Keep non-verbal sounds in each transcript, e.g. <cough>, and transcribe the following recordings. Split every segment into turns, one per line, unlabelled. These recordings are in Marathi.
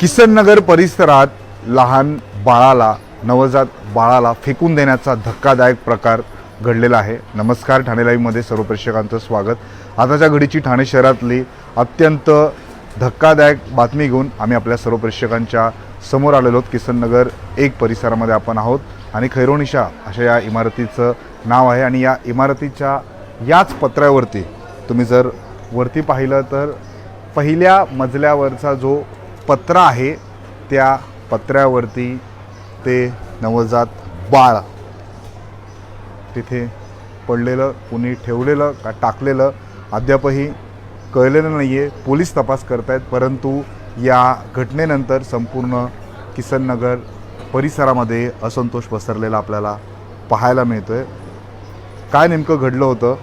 किसननगर परिसरात लहान बाळाला नवजात बाळाला फेकून देण्याचा धक्कादायक प्रकार घडलेला आहे. नमस्कार ठाणे लाईव्हमध्ये सर्व प्रेक्षकांचं स्वागत. आताच्या घडीची ठाणे शहरातली अत्यंत धक्कादायक बातमी घेऊन आम्ही आपल्या सर्व प्रेक्षकांच्या समोर आलेलो आहोत. किसननगर एक परिसरामध्ये आपण आहोत आणि खैरोनिशा अशा या इमारतीचं नाव आहे आणि या इमारतीच्या याच पत्र्यावरती तुम्ही जर वरती पाहिलं तर पहिल्या मजल्यावरचा जो पत्रा आहे त्या पत्र्यावरती ते नवजात बाळ तिथे पडलेलं कुणी ठेवलेलं का टाकलेलं अद्यापही कळलेलं नाही आहे पोलीस तपास करत आहेत परंतु या घटनेनंतर संपूर्ण किसननगर परिसरामध्ये असंतोष पसरलेला आपल्याला पाहायला मिळतो आहे काय नेमकं घडलं होतं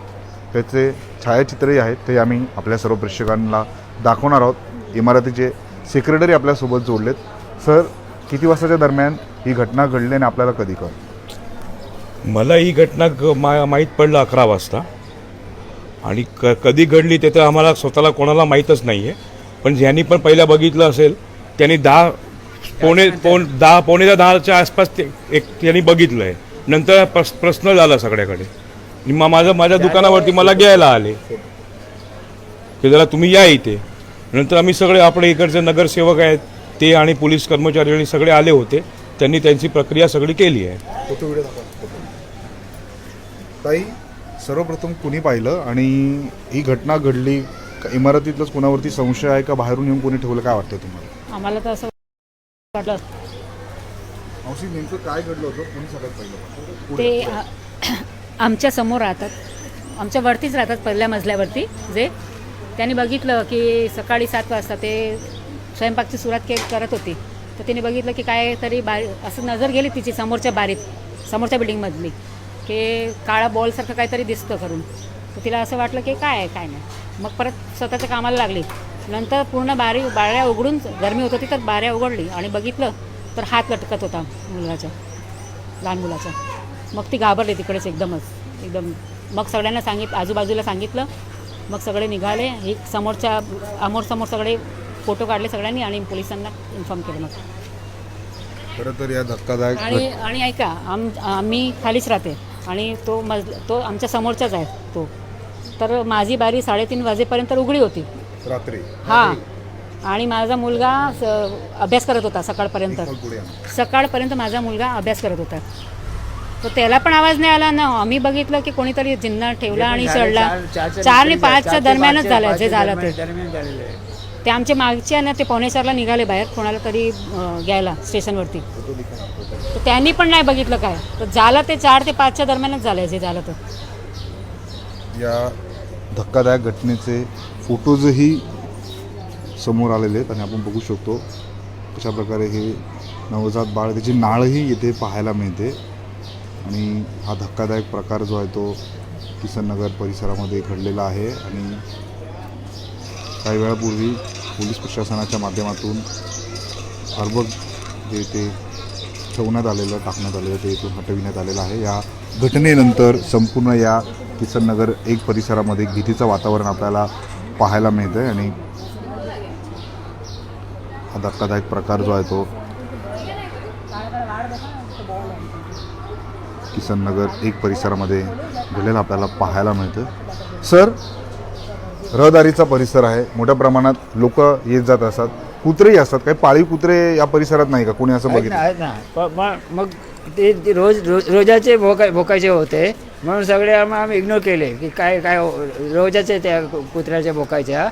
त्याचे छायाचित्रही आहेत ते आम्ही आपल्या सर्व प्रेक्षकांना दाखवणार आहोत. इमारतीचे सेक्रेटरी आपल्यासोबत जोडलेत. सर किती वाजताच्या दरम्यान ही घटना घडली आणि आपल्याला कधी कळ
मला ही घटना मा माहीत पडलं अकरा वाजता. आणि क कधी घडली ते तर आम्हाला स्वतःला कोणाला माहीतच नाही आहे पण ज्यांनी पण पहिला बघितलं असेल त्यांनी दहा पोणे पोण दहा पोणे दहाच्या आसपास ते एक त्यांनी बघितलं आहे नंतर प्रश्न झाला सगळ्याकडे. मग माझं माझ्या दुकानावरती मला घ्यायला आले. की जरा तुम्ही या इथे. नंतर आम्ही सगळे आपले इकडचे नगरसेवक आहेत ते आणि पोलीस कर्मचारी आणि सगळे आले होते. त्यांनी त्यांची प्रक्रिया सगळी केली आहे.
फोटो व्हिडिओ दाखवा. ताई सर्वप्रथम कुणी पाहिलं आणि ही घटना घडली का इमारतीतलंच कुणावरती संशय आहे का? बाहेरून येऊन कोणी ठेवलं काय वाटतं तुम्हाला?
आम्हाला तर असं वाटलं.
मावशी नेमकं काय घडलं होतं? कोणी सगळ्यात पहिलं?
ते <clears throat> आमच्यासमोर राहतात. आमच्या वरतीच राहतात पहिल्या मजल्यावरती. जे त्यांनी बघितलं की सकाळी सात वाजता ते स्वयंपाकची सुरुवात के करत होती. तर तिने बघितलं की काय तरी बारी असं नजर गेली तिची समोरच्या बारीत समोरच्या बिल्डिंगमधली की काळा बॉलसारखं काहीतरी दिसतं करून. तर तिला असं वाटलं की काय आहे काय नाही. मग परत स्वतःच्या कामाला लागली. नंतर पूर्ण बारी बाऱ्या उघडून गरमी होत होती तर बाऱ्या उघडली आणि बघितलं तर हात लटकत होता मुलाचा लहान मुलाचा. मग ती घाबरली तिकडेच एकदमच. एकदम मग सगळ्यांना सांगित आजूबाजूला सांगितलं मग सगळे निघाले. हे समोरच्या समोर समोर सगळे फोटो काढले सगळ्यांनी आणि पोलिसांना इन्फॉर्म केलं मग.
खरं तर या धक्कादायक
आणि आणि ऐका आम आम्ही खालीच राहते आणि तो मज तो आमच्या समोरचाच आहे तो. तर माझी बारी साडेतीन वाजेपर्यंत उघडी होती.
रात्री.
हां. आणि माझा मुलगा स- अभ्यास करत होता सकाळपर्यंत. सकाळपर्यंत माझा मुलगा अभ्यास करत होता. तर त्याला पण आवाज नाही आला. ना आम्ही बघितलं की कोणीतरी जिन्ना ठेवला आणि चढला. चार आणि पाचच्या दरम्यानच झालं जे झालं ते. ते आमचे मागचे ना ते पावणे चारला निघाले बाहेर कोणाला तरी घ्यायला स्टेशनवरती. तर त्यांनी पण नाही बघितलं काय. तर झालं ते चार ते पाचच्या दरम्यानच झालं जे झालं तर
या धक्कादायक घटनेचे फोटोजही समोर आलेले आहेत आणि आपण बघू शकतो कशा प्रकारे हे नवजात बाळ त्याची नाळही इथे पाहायला मिळते. आणि हा धक्कादायक प्रकार जो आहे तो किसननगर परिसरामध्ये घडलेला आहे आणि काही वेळापूर्वी पोलीस प्रशासनाच्या माध्यमातून अर्बक जे ते ठेवण्यात आलेलं टाकण्यात आलेलं ते इथून हटविण्यात आलेलं आहे. या घटनेनंतर संपूर्ण या किसननगर एक परिसरामध्ये भीतीचं वातावरण आपल्याला पाहायला मिळतं आहे आणि हा धक्कादायक प्रकार जो आहे तो किसननगर एक परिसरामध्ये घडलेला आपल्याला पाहायला मिळतं. सर रहदारीचा परिसर आहे. मोठ्या प्रमाणात लोक येत जात असतात. कुत्रेही असतात. काही पाळीव कुत्रे या परिसरात नाही का? कोणी असं बघितलं?
मग ते रोज रोज रोजाचे भोका भोकायचे होते. म्हणून सगळे आम- आम्ही इग्नोर केले की काय काय हो- रोजाचे त्या कुत्र्याच्या भोकायच्या.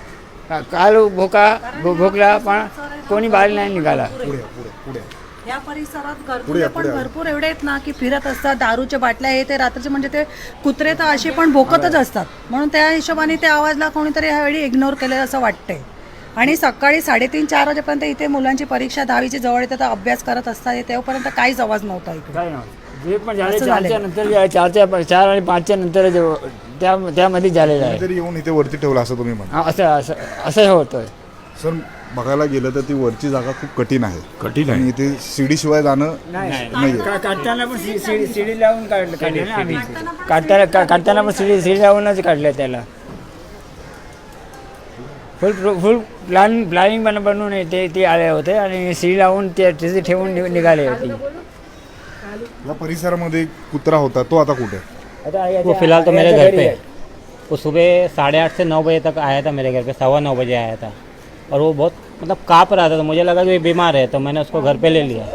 काल भोका भोकला पण कोणी बाहेर नाही निघाला.
पुढे पुढे पुढे.
या परिसरात घरकुले पण भरपूर एवढे आहेत ना की फिरत असतात दारूच्या बाटल्या हे ते रात्रीचे म्हणजे ते कुत्रे तर असे पण भोकतच असतात. म्हणून त्या हिशोबाने त्या आवाजला कोणीतरी ह्यावेळी इग्नोर केलं असं वाटतंय. आणि सकाळी साडेतीन चार वाजेपर्यंत इथे मुलांची परीक्षा दहावीची जवळ येते तर अभ्यास करत असतात. तेव्हापर्यंत काहीच आवाज नव्हता.
जे पण झाले
असं
चारच्या. नंतर चारच्या चार आणि पाचच्या नंतर जे त्या त्यामध्ये झालेलं आहे.
तरी येऊन इथे वरती ठेवलं असं तुम्ही म्हणा
हा, असं असं असं होतं
सर बघायला गेलं तर ती वरची जागा खूप कठीण आहे.
कठीण
आणि
आहे
इथे शिडी शिवाय जाणं
नाही. का- काढताना पण सी- सीडी सीडी लावून काढलं काढले ना आम्ही. काढताना का- काढताना पण सीडी सीडी लावूनच काढलं त्याला. फुल फुल प्लॅन प्लॅनिंग बन बनवून ते ते आले होते आणि सी लावून ते तिथे ठेवून नि- निघाले होते.
या परिसरामध्ये एक कुत्रा होता तो आता कुठे?
आता
वो फिलहाल तो मेरे घर पे है। वो सुबह साढ़े आठ से नौ बजे तक आया था मेरे घर पे सवा नौ बजे आया था. और वो बहुत मतलब काँप रहा था तो मुझे लगा कि ये बीमार है तो मैंने उसको घर पे ले लिया।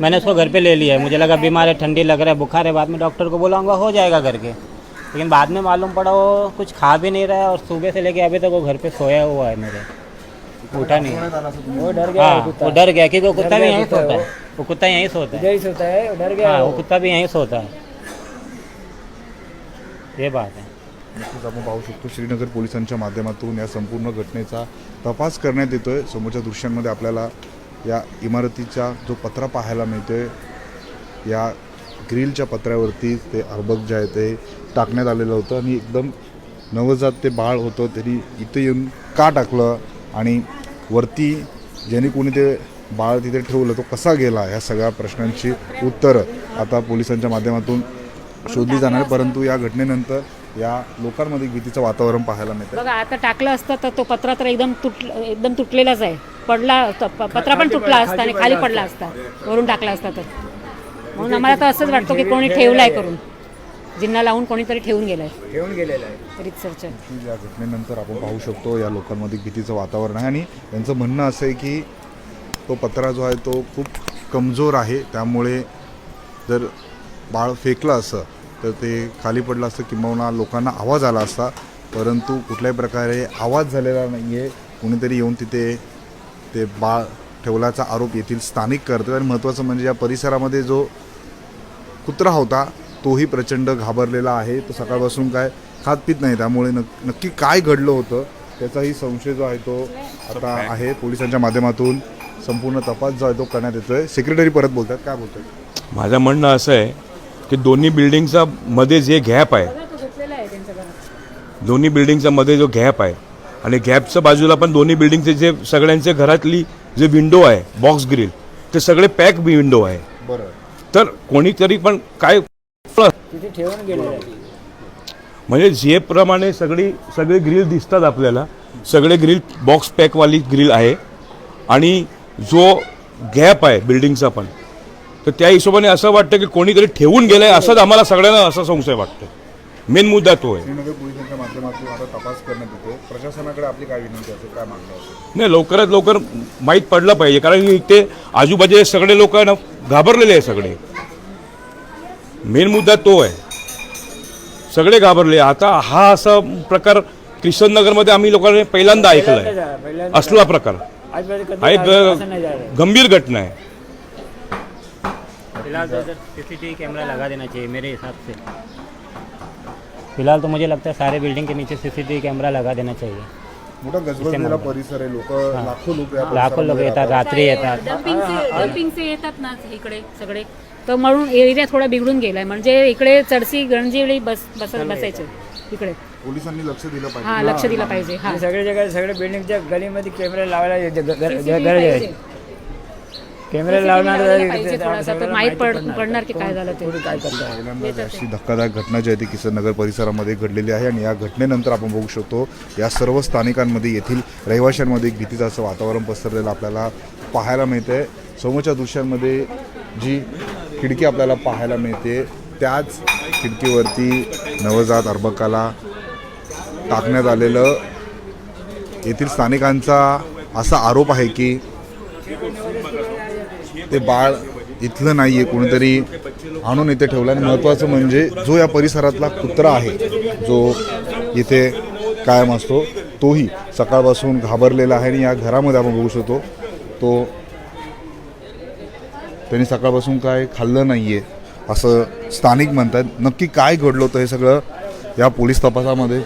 मैंने उसको घर पे ले लिया। मुझे लगा बीमार है ठंडी लग रहा है बुखार है बाद में डॉक्टर को बुलाऊँगा हो जाएगा घर के। लेकिन बाद में मालूम पड़ा वो कुछ खा भी नहीं रहा है और सुबह से लेके अभी तक वो घर पे सोया हुआ है मेरे। उठा नहीं।
वो डर गया
हाँ वो डर गया क्योंकि वो कुत्ता भी यहीं सोता है। वो। कुत्ता यहीं सोता है।
जैस होता है डर गया
हाँ।
वो।
कुत्ता भी यहीं सोता है। ये बात है।
नक्कीच आपण पाहू शकतो. श्रीनगर पोलिसांच्या माध्यमातून या संपूर्ण घटनेचा तपास करण्यात येतो आहे समोरच्या दृश्यांमध्ये आपल्याला या इमारतीचा जो पत्रा पाहायला मिळतो आहे या ग्रिलच्या पत्र्यावरती ते अर्बक जे आहे ते टाकण्यात आलेलं होतं आणि एकदम नवजात ते बाळ होतं. त्यांनी इथं येऊन का टाकलं आणि वरती ज्यांनी कोणी ते बाळ तिथे ठेवलं तो कसा गेला? ह्या सगळ्या प्रश्नांची उत्तरं आता पोलिसांच्या माध्यमातून शोधली जाणार परंतु या घटनेनंतर या लोकांमध्ये भीतीचं वातावरण पाहायला मिळतं
बघा आता टाकलं असतं तर तो पत्रा तर एकदम तुट एकदम तुटलेलाच आहे. पडला पत्रा पण तुटला असता आणि खाली पडला असता. वरून टाकला असता तर. म्हणून आम्हाला तर असंच वाटतं की कोणी ठेवलाय करून. जिन्ना लावून कोणीतरी ठेवून गेलाय.
ठेवून गेलेला आहे.
रितसरच्या
या घटनेनंतर आपण पाहू शकतो या लोकांमध्ये भीतीचं वातावरण आहे. आणि त्यांचं म्हणणं असं आहे की तो पत्रा जो आहे तो खूप कमजोर आहे. त्यामुळे जर बाळ फेकलं असं तर ते खाली पडलं असतं किंबहुना लोकांना आवाज आला असता. परंतु कुठल्याही प्रकारे आवाज झालेला नाही आहे कुणीतरी येऊन तिथे ते बाळ ठेवल्याचा आरोप येथील स्थानिक करतो आणि महत्त्वाचं म्हणजे या परिसरामध्ये जो कुत्रा होता तोही प्रचंड घाबरलेला आहे. तो सकाळपासून काय खात पित नाही. त्यामुळे नक् नक्की काय घडलं होतं त्याचाही संशय जो आहे तो आता आहे. पोलिसांच्या माध्यमातून संपूर्ण तपास जो आहे तो करण्यात येतोय. सेक्रेटरी परत बोलतात. काय बोलतात
माझं म्हणणं असं आहे की दोन्ही बिल्डिंगचा मध्ये जे गॅप आहे दोन्ही बिल्डिंगचा मध्ये जो गॅप आहे आणि गॅपच्या बाजूला पण दोन्ही बिल्डिंगचे जे सगळ्यांचे घरातली जे विंडो आहे बॉक्स ग्रिल ते सगळे पॅक विंडो आहे.
बरं.
तर कोणीतरी पण काय म्हणजे जे प्रमाणे सगळी सगळे ग्रिल दिसतात आपल्याला सगळे ग्रिल बॉक्स पॅकवाली ग्रिल आहे. आणि जो गॅप आहे बिल्डिंगचा पण तर त्या हिशोबाने असं वाटतं की कोणीतरी ठेवून गेलंय असंच आम्हाला सगळ्यांना असा संशय वाटतो मेन मुद्दा तो आहे.
श्रीनगर पोलिसांच्या माध्यमातून आता तपास करण्यात येतो प्रशासनाकडे आपली काय विनंती असेल काय मागणी असेल?
नाही लवकरात लवकर माहीत पडलं पाहिजे कारण इथे आजूबाजूचे सगळे लोक ना घाबरलेले आहे सगळे. मेन मुद्दा तो आहे. सगळे घाबरले. आता हा असा प्रकार किशननगरमध्ये आम्ही लोकांनी पहिल्यांदा ऐकलाय. असला प्रकार. हा एक गंभीर घटना आहे.
फिलहाल तो इधर सीसीटीवी कैमरा लगा देना चाहिए मेरे हिसाब से। फिलहाल तो मुझे लगता है सारे बिल्डिंग के नीचे सीसीटीवी कैमरा लगा देना चाहिए।
मोठा गजबजलेला परिसर आहे लोक लाखो लोक या
लाखो लोक
परिसरामध्ये
येतात रात्री येतात.
डम्पिंगचे डम्पिंगचे येतात ना इकडे सगळे. तर म्हणून एरिया थोडा बिघडून गेलाय. म्हणजे इकडे चरसी गणजिवळी बस बस बसायचे. इकडे.
पोलिसांनी लक्ष दिलं पाहिजे.
हा लक्ष दिलं पाहिजे. हा.
आणि सगळे जगात सगळे बिल्डिंगच्या गलीमध्ये कॅमेरे लावायला गरज आहे. कॅमेरे
CCTV
लावणार
लावायला पाहिजे थोडासा, तर माहीत पड- पडणार. की काय झालं ते.
पुढे काय करतात
पहिल्यांदा अशी धक्कादायक घटना जी आहे ती किसननगर परिसरामध्ये घडलेली आहे आणि या घटनेनंतर आपण बघू शकतो या सर्व स्थानिकांमध्ये येथील रहिवाशांमध्ये एक भीतीचं असं वातावरण पसरलेलं आपल्याला पाहायला मिळते समोरच्या दृश्यांमध्ये जी खिडकी आपल्याला पाहायला मिळते त्याच खिडकीवरती नवजात अर्भकाला टाकण्यात आलेलं येथील स्थानिकांचा असा आरोप आहे की ते बाळ इथलं नाही आहे कोणीतरी आणून इथे ठेवलं. आणि महत्त्वाचं म्हणजे जो या परिसरातला कुत्रा आहे जो इथे कायम असतो तोही सकाळपासून घाबरलेला आहे आणि या घरामध्ये आपण बघू शकतो तो त्यांनी सकाळपासून काय खाल्लं नाही आहे असं स्थानिक म्हणतात. नक्की काय घडलं होतं हे सगळं या पोलीस तपासामध्ये?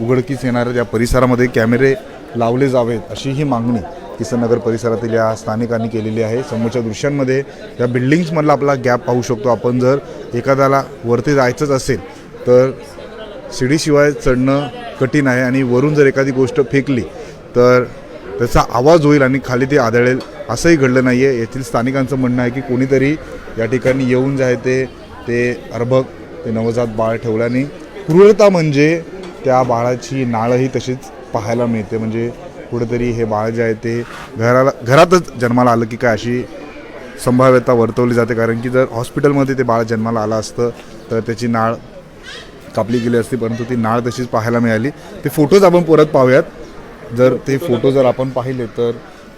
उघडकीस येणाऱ्या या परिसरामध्ये कॅमेरे लावले जावेत अशी ही मागणी किसननगर परिसरातील या स्थानिकांनी केलेली आहे. समोरच्या दृश्यांमध्ये या बिल्डिंग्समधला आपला गॅप पाहू शकतो आपण. जर एखाद्याला वरती जायचंच असेल तर शिडीशिवाय चढणं कठीण आहे आणि वरून जर एखादी गोष्ट फेकली तर त्याचा आवाज होईल आणि खाली ते आदळेल असंही घडलं नाही आहे येथील स्थानिकांचं म्हणणं आहे की कोणीतरी या ठिकाणी येऊन जे आहे ते ते अर्भक ते नवजात बाळ ठेवल्याने क्रूरता म्हणजे त्या बाळाची नाळही तशीच पाहायला मिळते. म्हणजे कुठेतरी हे बाळ जे आहे ते घराला घरातच जन्माला आलं की काय अशी संभाव्यता वर्तवली जाते. कारण की जर हॉस्पिटलमध्ये ते बाळ जन्माला आलं असतं तर त्याची नाळ कापली गेली असती परंतु ती नाळ तशीच पाहायला मिळाली. ते फोटोज आपण परत पाहूयात. जर ते फोटो जर आपण पाहिले तर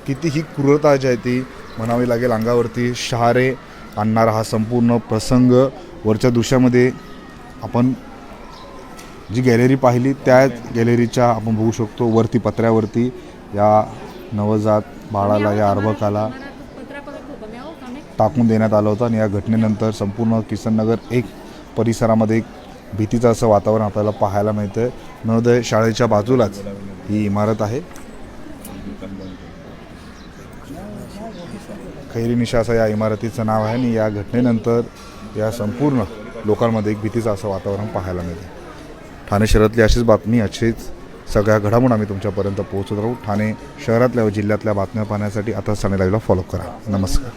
किती ही क्रूरता जी आहे ती म्हणावी लागेल अंगावरती शहारे आणणारा हा संपूर्ण प्रसंग वरच्या दृश्यामध्ये आपण जी गॅलरी पाहिली त्या गॅलरीच्या आपण बघू शकतो वरती पत्र्यावरती या नवजात बाळाला या अर्भकाला टाकून देण्यात आलं होतं. आणि या घटनेनंतर संपूर्ण किसननगर एक परिसरामध्ये एक भीतीचं असं वातावरण आपल्याला पाहायला मिळतं आहे नवोदय शाळेच्या बाजूलाच ही इमारत आहे. खैरी निशा असं या इमारतीचं नाव आहे आणि या घटनेनंतर या संपूर्ण लोकांमध्ये एक भीतीचं असं वातावरण पाहायला मिळतं ठाणे शहरातली अशीच बातमी अशीच सगळ्या घडामोड आम्ही तुमच्यापर्यंत पोहोचत राहू. ठाणे शहरातल्या व जिल्ह्यातल्या बातम्या पाहण्यासाठी आता ठाणे लाईव्हला फॉलो करा. नमस्कार.